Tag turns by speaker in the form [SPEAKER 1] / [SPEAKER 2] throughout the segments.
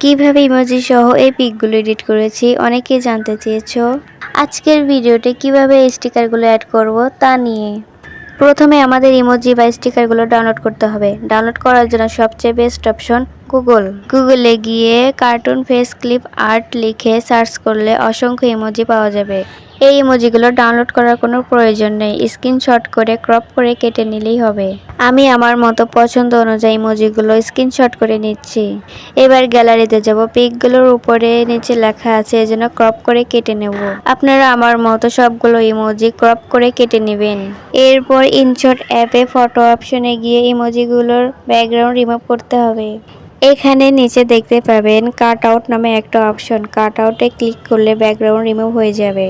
[SPEAKER 1] কীভাবে ইমোজি সহ এই পিকগুলো এডিট করেছি অনেকে জানতে চেয়েছো। আজকের ভিডিওতে কীভাবে এই স্টিকারগুলো অ্যাড করব তা নিয়ে। প্রথমে আমাদের ইমোজি বা স্টিকারগুলো ডাউনলোড করতে হবে। ডাউনলোড করার জন্য সবচেয়ে বেস্ট অপশন গুগল। গুগলে গিয়ে কার্টুন, ফেস ক্লিপ, আর্ট লিখে সার্চ করলে অসংখ্য ইমোজি পাওয়া যাবে। এই ইমোজিগুলো ডাউনলোড করার কোনো প্রয়োজন নেই। স্ক্রিনশট করে, ক্রপ করে কেটে নিলেই হবে। আমি আমার মতো পছন্দ অনুযায়ী ইমোজিগুলো স্ক্রিনশট করে নিচ্ছি। এবার গ্যালারিতে যাব। পিকগুলোর উপরে নিচে লেখা আছে এজন্য ক্রপ করে কেটে নেব। আপনারা আমার মতো সবগুলো ইমোজি ক্রপ করে কেটে নেবেন। এরপর ইনশট অ্যাপে ফটো অপশনে গিয়ে ইমোজিগুলোর ব্যাকগ্রাউন্ড রিমুভ করতে হবে। এখানে নিচে দেখতে পাবেন কাট আউট নামে একটা অপশন। কাট আউটে ক্লিক করলে ব্যাকগ্রাউন্ড রিমুভ হয়ে যাবে।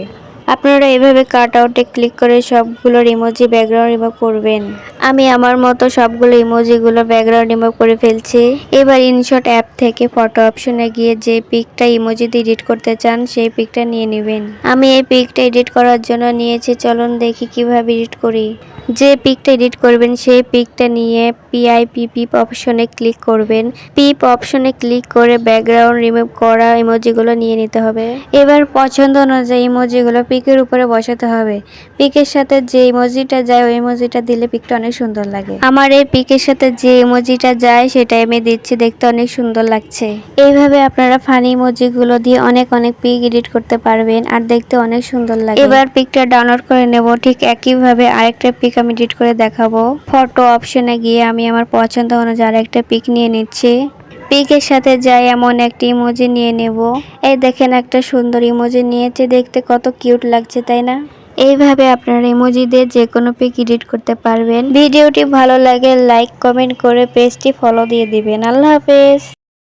[SPEAKER 1] আপনারা এভাবে কাট আউটে ক্লিক করে সবগুলোর ইমোজি ব্যাকগ্রাউন্ড রিমুভ করবেন। আমি আমার মতো সবগুলো ইমোজিগুলো ব্যাকগ্রাউন্ড রিমুভ করে ফেলছি। এবার ইনশট অ্যাপ থেকে ফটো অপশনে গিয়ে যে পিকটা ইমোজিতে এডিট করতে চান, সেই পিকটা নিয়ে নেবেন। আমি এই পিকটা এডিট করার জন্য নিয়েছি, চলুন দেখি কীভাবে এডিট করি। যে পিকটা এডিট করবেন, সেই পিকটা নিয়ে পিআইপি পিপ অপশনে ক্লিক করবেন। পিপ অপশনে ক্লিক করে ব্যাকগ্রাউন্ড রিমুভ করা ইমোজিগুলো নিয়ে নিতে হবে। এবার পছন্দ অনুযায়ী ইমোজিগুলো পিকের উপরে বসাতে হবে। পিকের সাথে যে ইমোজিটা যায়, ওই ইমোজিটা দিলে পিকটা অনেক সুন্দর লাগে। আমার এই পিকের সাথে যে ইমোজিটা যায়, সেটাই আমি দিচ্ছি, দেখতে অনেক সুন্দর লাগছে। এইভাবে আপনারা ফানি ইমোজিগুলো দিয়ে অনেক অনেক পিক এডিট করতে পারবেন আর দেখতে অনেক সুন্দর লাগে। এবার পিকটা ডাউনলোড করে নেব। ঠিক একইভাবে আরেকটা পিক আমি এডিট করে দেখাবো। ফটো অপশনে গিয়ে আমি আমার পছন্দ অনুযায়ী আরেকটা পিক নিয়ে নিচ্ছি। পিকের সাথে যাই, এমন একটি ইমোজি নিয়ে নেব। এই দেখেন একটা সুন্দর ইমোজি নিয়েছে, দেখতে কত কিউট লাগছে, তাই না? এইভাবে আপনারা ইমোজি দিয়ে যে কোনো পিক এডিট করতে পারবেন। ভিডিওটি ভালো লাগে লাইক কমেন্ট করে পেজটি ফলো দিয়ে দিবেন। আল্লাহ হাফেজ!